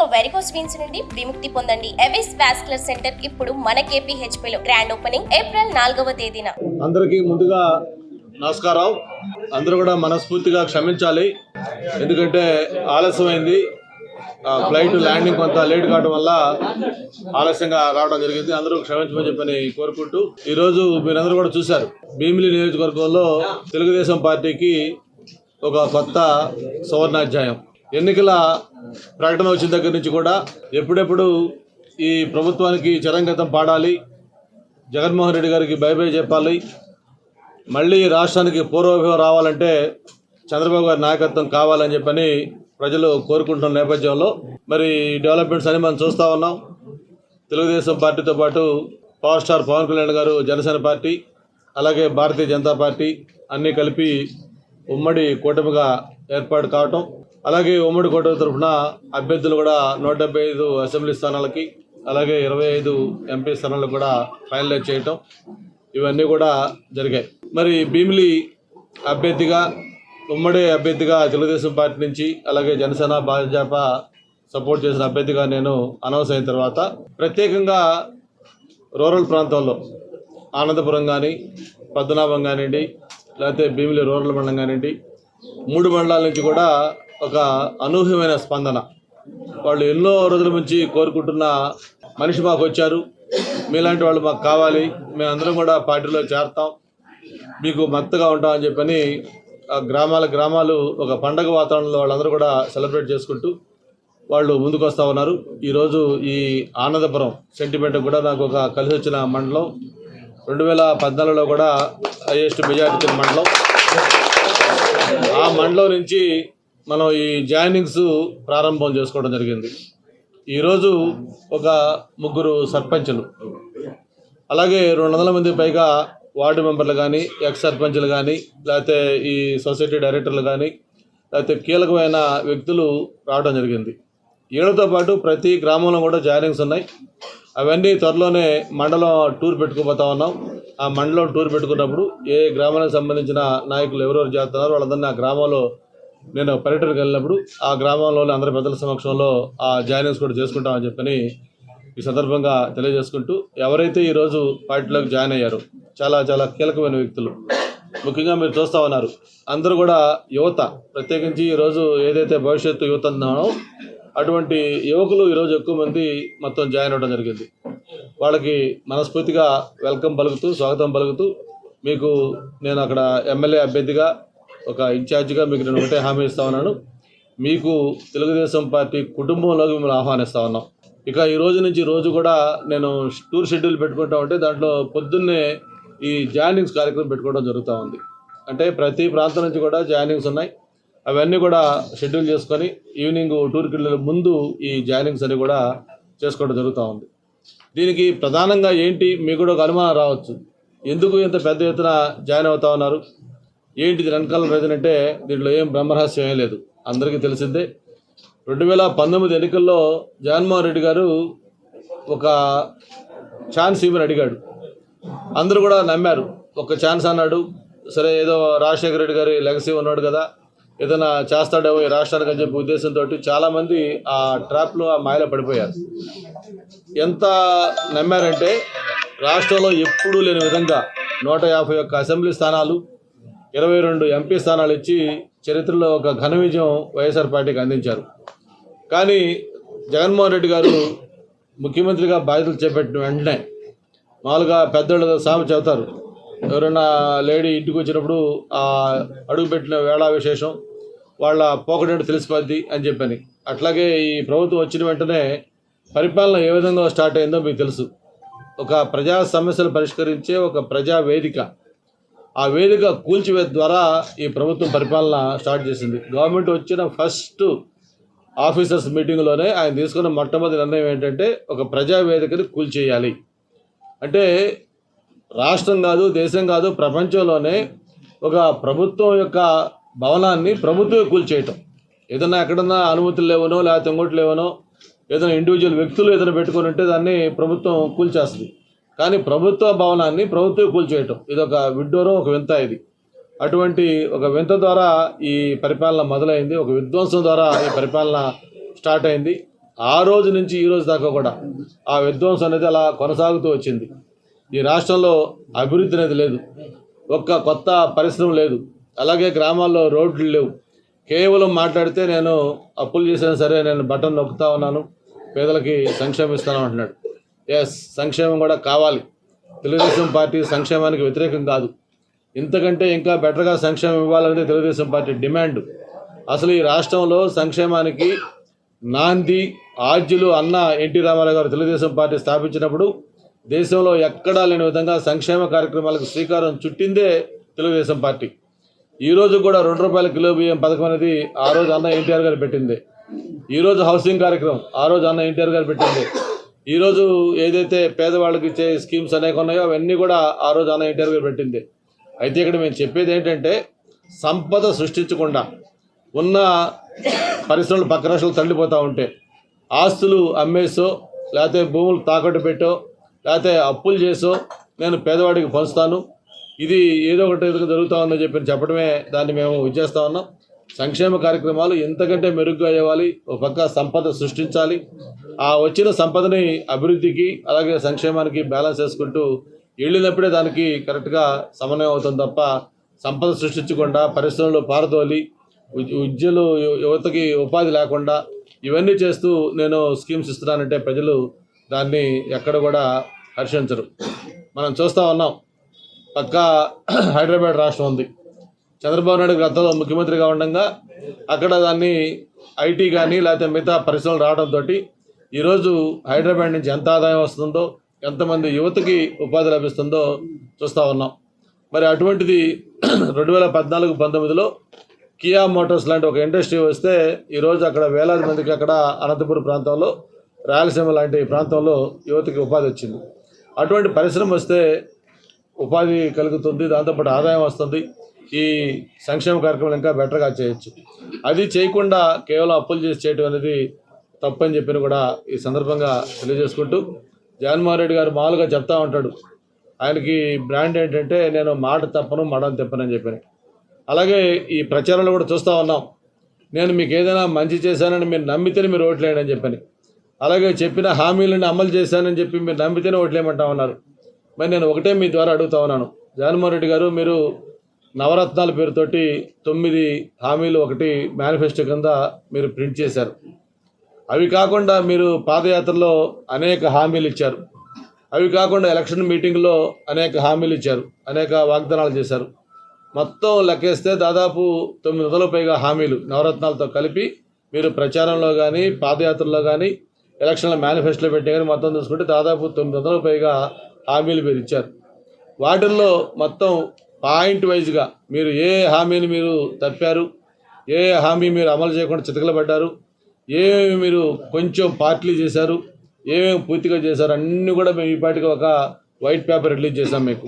ఇక varicose veins నుండి విముక్తి పొందండి. ఎవిస్ వాస్కులర్ సెంటర్ ఇప్పుడు మన KPHP లో గ్రాండ్ ఓపెనింగ్ ఏప్రిల్ నాలుగవ తేదీన. అందరికీ ముందుగా నమస్కారం. అందరూ కూడా మనస్ఫూర్తిగా క్షమించాలి. ఎందుకంటే ఆలస్యమైంది. ఫ్లైట్ ల్యాండింగ్ కొంత లేట్ కావడం వల్ల ఆలస్యంగా రావడం జరిగింది. అందరూ క్షమించమని చెప్పని కోరుకుంటూ ఈరోజు మీరందరూ కూడా చూశారు. భీమిలి నియోజకవర్గంలో తెలుగుదేశం పార్టీకి ఒక కొత్త సువర్ణాధ్యాయం. ఎన్నికల ప్రకటన వచ్చిన దగ్గర నుంచి కూడా ఎప్పుడెప్పుడు ఈ ప్రభుత్వానికి చరంగతం పాడాలి జగన్మోహన్ రెడ్డి గారికి బైబై చెప్పాలి మళ్ళీ రాష్ట్రానికి పూర్వభావం రావాలంటే చంద్రబాబు గారి నాయకత్వం కావాలని చెప్పని ప్రజలు కోరుకుంటున్న నేపథ్యంలో మరి డెవలప్మెంట్స్ అని మనం చూస్తూ ఉన్నాం. తెలుగుదేశం పార్టీతో పాటు పవర్ స్టార్ పవన్ కళ్యాణ్ గారు జనసేన పార్టీ అలాగే భారతీయ జనతా పార్టీ అన్నీ కలిపి ఉమ్మడి కూటమిగా ఏర్పాటు కావటం అలాగే ఉమ్మడి కోట తరఫున అభ్యర్థులు కూడా నూట డెబ్బై ఐదు అసెంబ్లీ స్థానాలకి అలాగే ఇరవై ఐదు ఎంపీ స్థానాలకు కూడా ఫైనలైజ్ చేయటం ఇవన్నీ కూడా జరిగాయి. మరి భీమిలి అభ్యర్థిగా ఉమ్మడి అభ్యర్థిగా తెలుగుదేశం పార్టీ నుంచి అలాగే జనసేన భాజపా సపోర్ట్ చేసిన అభ్యర్థిగా నేను అనౌన్స్ అయిన తర్వాత ప్రత్యేకంగా రూరల్ ప్రాంతంలో ఆనందపురం కానీ పద్మనాభం కానివ్వండి లేకపోతే భీమిలి రూరల్ మండలం కానివ్వండి మూడు మండలాల నుంచి కూడా ఒక అనూహ్యమైన స్పందన. వాళ్ళు ఎన్నో రోజుల నుంచి కోరుకుంటున్న మనిషి మాకు వచ్చారు. మీలాంటి వాళ్ళు మాకు కావాలి. మేమందరం కూడా పార్టీలో చేరతాం. మీకు మద్దతుగా ఉంటామని చెప్పని ఆ గ్రామాల గ్రామాలు ఒక పండగ వాతావరణంలో వాళ్ళందరూ కూడా సెలబ్రేట్ చేసుకుంటూ వాళ్ళు ముందుకు వస్తూ ఉన్నారు. ఈరోజు ఈ ఆనందపురం సెంటిమెంట్ కూడా నాకు ఒక కలిసి వచ్చిన మండలం. రెండు వేల పద్నాలుగులో కూడా హైయెస్ట్ మెజారిటీ మండలం. ఆ మండలం నుంచి మనం ఈ జాయినింగ్స్ ప్రారంభం చేసుకోవడం జరిగింది. ఈరోజు ఒక ముగ్గురు సర్పంచులు. అలాగే రెండు వందల మంది పైగా వార్డు మెంబర్లు కానీ ఎక్స్ సర్పంచ్లు కానీ లేకపోతే ఈ సొసైటీ డైరెక్టర్లు కానీ లేకపోతే కీలకమైన వ్యక్తులు రావడం జరిగింది. వీళ్ళతో పాటు ప్రతి గ్రామంలో కూడా జాయినింగ్స్ ఉన్నాయి. అవన్నీ త్వరలోనే మండలం టూర్ పెట్టుకుపోతా ఉన్నాం. ఆ మండలం టూర్ పెట్టుకున్నప్పుడు ఏ గ్రామానికి సంబంధించిన నాయకులు ఎవరెవరు చేస్తున్నారో వాళ్ళందరినీ ఆ గ్రామంలో నేను పర్యటనకు వెళ్ళినప్పుడు ఆ గ్రామంలోని అందరి పెద్దల సమక్షంలో ఆ జాయినింగ్స్ కూడా చేసుకుంటామని చెప్పని ఈ సందర్భంగా తెలియజేసుకుంటూ ఎవరైతే ఈరోజు పార్టీలోకి జాయిన్ అయ్యారో చాలా చాలా కీలకమైన వ్యక్తులు. ముఖ్యంగా మీరు చూస్తూ ఉన్నారు. అందరూ కూడా యువత. ప్రత్యేకించి ఈరోజు ఏదైతే భవిష్యత్తు యువత ఉన్నానో అటువంటి యువకులు ఈరోజు ఎక్కువ మంది మొత్తం జాయిన్ అవ్వడం జరిగింది. వాళ్ళకి మనస్ఫూర్తిగా వెల్కమ్ పలుకుతూ స్వాగతం పలుకుతూ మీకు నేను అక్కడ ఎమ్మెల్యే అభ్యర్థిగా ఒక ఇన్ఛార్జిగా మీకు నేను ఒకటే హామీ ఇస్తా ఉన్నాను. మీకు తెలుగుదేశం పార్టీ కుటుంబంలోకి మిమ్మల్ని ఆహ్వానిస్తా ఉన్నాం. ఇక ఈ రోజు నుంచి రోజు కూడా నేను టూర్ షెడ్యూల్ పెట్టుకుంటా ఉంటే దాంట్లో పొద్దున్నే ఈ జాయినింగ్స్ కార్యక్రమం పెట్టుకోవడం జరుగుతూ ఉంది. అంటే ప్రతి ప్రాంతం నుంచి కూడా జాయినింగ్స్ ఉన్నాయి. అవన్నీ కూడా షెడ్యూల్ చేసుకొని ఈవినింగ్ టూర్కి వెళ్ళే ముందు ఈ జాయినింగ్స్ అన్ని కూడా చేసుకోవడం జరుగుతూ ఉంది. దీనికి ప్రధానంగా ఏంటి? మీకు కూడా ఒక అనుమానం రావచ్చు. ఎందుకు ఇంత పెద్ద ఎత్తున జాయిన్ అవుతా ఉన్నారు? ఏంటిది దీని వెనకాల అంటే దీంట్లో ఏం బ్రహ్మరహస్యం ఏం లేదు. అందరికీ తెలిసిందే. రెండు వేల పంతొమ్మిది ఎన్నికల్లో జగన్మోహన్ రెడ్డి గారు ఒక ఛాన్స్ ఇవ్వని అడిగాడు. అందరూ కూడా నమ్మారు. ఒక ఛాన్స్ అన్నాడు. సరే ఏదో రాజశేఖర రెడ్డి గారి లెగసీ ఉన్నాడు కదా ఏదైనా చేస్తాడేమో ఈ రాష్ట్రానికి అని చెప్పి ఉద్దేశంతో చాలామంది ఆ ట్రాప్లో ఆ మాయలో పడిపోయారు. ఎంత నమ్మారంటే రాష్ట్రంలో ఎప్పుడూ లేని విధంగా నూట యాభై ఒక్క అసెంబ్లీ స్థానాలు ఇరవై రెండు ఎంపీ స్థానాలు ఇచ్చి చరిత్రలో ఒక ఘన విజయం వైఎస్ఆర్ పార్టీకి అందించారు. కానీ జగన్మోహన్ రెడ్డి గారు ముఖ్యమంత్రిగా బాధ్యతలు చేపట్టిన వెంటనే మామూలుగా పెద్దోళ్ళు సామె చెబుతారు. ఎవరైనా లేడీ ఇంటికి వచ్చినప్పుడు ఆ అడుగుపెట్టిన వేళా విశేషం వాళ్ళ పోకడేంటో తెలిసిపోద్ది అని చెప్పని. అట్లాగే ఈ ప్రభుత్వం వచ్చిన వెంటనే పరిపాలన ఏ విధంగా స్టార్ట్ అయిందో మీకు తెలుసు. ఒక ప్రజా సమస్యలు పరిష్కరించే ఒక ప్రజా వేదిక ఆ వేదిక కూల్చివేత ద్వారా ఈ ప్రభుత్వం పరిపాలన స్టార్ట్ చేసింది. గవర్నమెంట్ వచ్చిన ఫస్ట్ ఆఫీసర్స్ మీటింగ్లోనే ఆయన తీసుకున్న మొట్టమొదటి నిర్ణయం ఏంటంటే ఒక ప్రజా వేదికని కూల్చేయాలి. అంటే రాష్ట్రం కాదు దేశం కాదు ప్రపంచంలోనే ఒక ప్రభుత్వం యొక్క భవనాన్ని ప్రభుత్వమే కూల్చేయటం. ఏదన్నా ఎక్కడన్నా అనుమతులు లేవనో లేకపోతే ఇంకోటి లేవనో ఏదైనా ఇండివిజువల్ వ్యక్తులు ఏదైనా పెట్టుకొని ఉంటే దాన్ని ప్రభుత్వం కూల్చేస్తుంది. కానీ ప్రభుత్వ భవనాన్ని ప్రభుత్వం కూల్చేయటం. ఇది ఒక విడ్డూరం ఒక వింత ఇది. అటువంటి ఒక వింత ద్వారా ఈ పరిపాలన మొదలైంది. ఒక విధ్వంసం ద్వారా ఈ పరిపాలన స్టార్ట్ అయింది. ఆ రోజు నుంచి ఈ రోజు దాకా కూడా ఆ విధ్వంసం అనేది అలా కొనసాగుతూ వచ్చింది. ఈ రాష్ట్రంలో అభివృద్ధి అనేది లేదు. ఒక్క కొత్త పరిశ్రమ లేదు. అలాగే గ్రామాల్లో రోడ్లు లేవు. కేవలం మాట్లాడితే నేను అప్పులు చేసినా సరే నేను బటన్ నొక్కుతా ఉన్నాను. పేదలకి సంక్షేమిస్తాను అంటున్నాడు. ఎస్ సంక్షేమం కూడా కావాలి. తెలుగుదేశం పార్టీ సంక్షేమానికి వ్యతిరేకం కాదు. ఇంతకంటే ఇంకా బెటర్గా సంక్షేమం ఇవ్వాలనేది తెలుగుదేశం పార్టీ డిమాండ్. అసలు ఈ రాష్ట్రంలో సంక్షేమానికి నాంది ఆర్జులు అన్న ఎన్టీ రామారావు గారు తెలుగుదేశం పార్టీ స్థాపించినప్పుడు దేశంలో ఎక్కడా లేని విధంగా సంక్షేమ కార్యక్రమాలకు శ్రీకారం చుట్టిందే తెలుగుదేశం పార్టీ. ఈరోజు కూడా రెండు రూపాయల కిలో బియ్యం పథకం అనేది ఆ రోజు అన్న ఎన్టీఆర్ గారు పెట్టింది. ఈరోజు హౌసింగ్ కార్యక్రమం ఆ రోజు అన్న ఎన్టీఆర్ గారు పెట్టింది. ఈరోజు ఏదైతే పేదవాళ్ళకి ఇచ్చే స్కీమ్స్ అనేక ఉన్నాయో అవన్నీ కూడా ఆ రోజు అన్న ఇంటర్వ్యూ పెట్టింది. అయితే ఇక్కడ మేము చెప్పేది ఏంటంటే సంపద సృష్టించకుండా ఉన్న పరిశ్రమలు పక్క రాష్ట్రాలు తల్లిపోతూ ఉంటే ఆస్తులు అమ్మేసో లేకపోతే భూములు తాకట్టు పెట్టో లేకపోతే అప్పులు చేసో నేను పేదవాడికి పంచుతాను. ఇది ఏదో ఒకటి జరుగుతూ ఉందని చెప్పి చెప్పడమే దాన్ని మేము ఇచ్చేస్తా ఉన్నాం. సంక్షేమ కార్యక్రమాలు ఎంతకంటే మెరుగ్గా అయ్యేవాలి ఒక పక్క సంపద సృష్టించాలి. ఆ వచ్చిన సంపదని అభివృద్ధికి అలాగే సంక్షేమానికి బ్యాలెన్స్ చేసుకుంటూ వెళ్ళినప్పుడే దానికి కరెక్ట్గా సమన్వయం అవుతుంది తప్ప సంపద సృష్టించకుండా పరిశ్రమలు పారదోలి విద్యలు యువతకి ఉపాధి లేకుండా ఇవన్నీ చేస్తూ నేను స్కీమ్స్ ఇస్తున్నానంటే ప్రజలు దాన్ని ఎక్కడ కూడా హర్షించరు. మనం చూస్తూ ఉన్నాం. పక్క హైదరాబాద్ రాష్ట్రం ఉంది. చంద్రబాబు నాయుడు గతంలో ముఖ్యమంత్రిగా ఉండగా అక్కడ దాన్ని ఐటీ కానీ లేకపోతే మిగతా పరిశ్రమలు రావడంతో ఈరోజు హైదరాబాద్ నుంచి ఎంత ఆదాయం వస్తుందో ఎంతమంది యువతకి ఉపాధి లభిస్తుందో చూస్తూ ఉన్నాం. మరి అటువంటిది రెండు వేల పద్నాలుగు పంతొమ్మిదిలో కియా మోటార్స్ లాంటి ఒక ఇండస్ట్రీ వస్తే ఈరోజు అక్కడ వేలాది మందికి అక్కడ అనంతపురం ప్రాంతంలో రాయలసీమ లాంటి ప్రాంతంలో యువతకి ఉపాధి వచ్చింది. అటువంటి పరిశ్రమ వస్తే ఉపాధి కలుగుతుంది దాంతోపాటు ఆదాయం వస్తుంది. ఈ సంక్షేమ కార్యక్రమాలు ఇంకా బెటర్గా చేయొచ్చు. అది చేయకుండా కేవలం అప్పులు చేసి చేయటం అనేది తప్పని చెప్పిన కూడా ఈ సందర్భంగా తెలియజేసుకుంటూ జగన్మోహన్ రెడ్డి గారు మామూలుగా చెప్తా ఉంటాడు. ఆయనకి బ్రాండ్ ఏంటంటే నేను మాట తప్పను మడం తెప్పనని చెప్పని అలాగే ఈ ప్రచారంలో కూడా చూస్తూ ఉన్నాం. నేను మీకు ఏదైనా మంచి చేశానని మీరు నమ్మితేనే మీరు ఓట్లేయండి అని చెప్పని. అలాగే చెప్పిన హామీలను అమలు చేశానని చెప్పి మీరు నమ్మితేనే ఓట్లేయమంటా ఉన్నారు. మరి నేను ఒకటే మీ ద్వారా అడుగుతా ఉన్నాను. జగన్మోహన్ రెడ్డి గారు మీరు నవరత్నాల పేరుతోటి తొమ్మిది హామీలు ఒకటి మేనిఫెస్టో కింద మీరు ప్రింట్ చేశారు. అవి కాకుండా మీరు పాదయాత్రలో అనేక హామీలు ఇచ్చారు. అవి కాకుండా ఎలక్షన్ మీటింగ్లో అనేక హామీలు ఇచ్చారు. అనేక వాగ్దానాలు చేశారు. మొత్తం లెక్కేస్తే దాదాపు తొమ్మిది వందల పైగా హామీలు నవరత్నాలతో కలిపి మీరు ప్రచారంలో కానీ పాదయాత్రలో కానీ ఎలక్షన్ల మేనిఫెస్టోలో పెట్టే కానీ మొత్తం చూసుకుంటే దాదాపు తొమ్మిది వందల పైగా హామీలు మీరు ఇచ్చారు. వాటిల్లో మొత్తం పాయింట్ వైజ్గా మీరు ఏ హామీని మీరు తప్పారు ఏ హామీ మీరు అమలు చేయకుండా చితకలబడ్డారు ఏమేమి మీరు కొంచెం పార్టీలు చేశారు ఏమేమి పూర్తిగా చేశారు అన్నీ కూడా మేము ఈ పాటికి ఒక వైట్ పేపర్ రిలీజ్ చేశాం మీకు.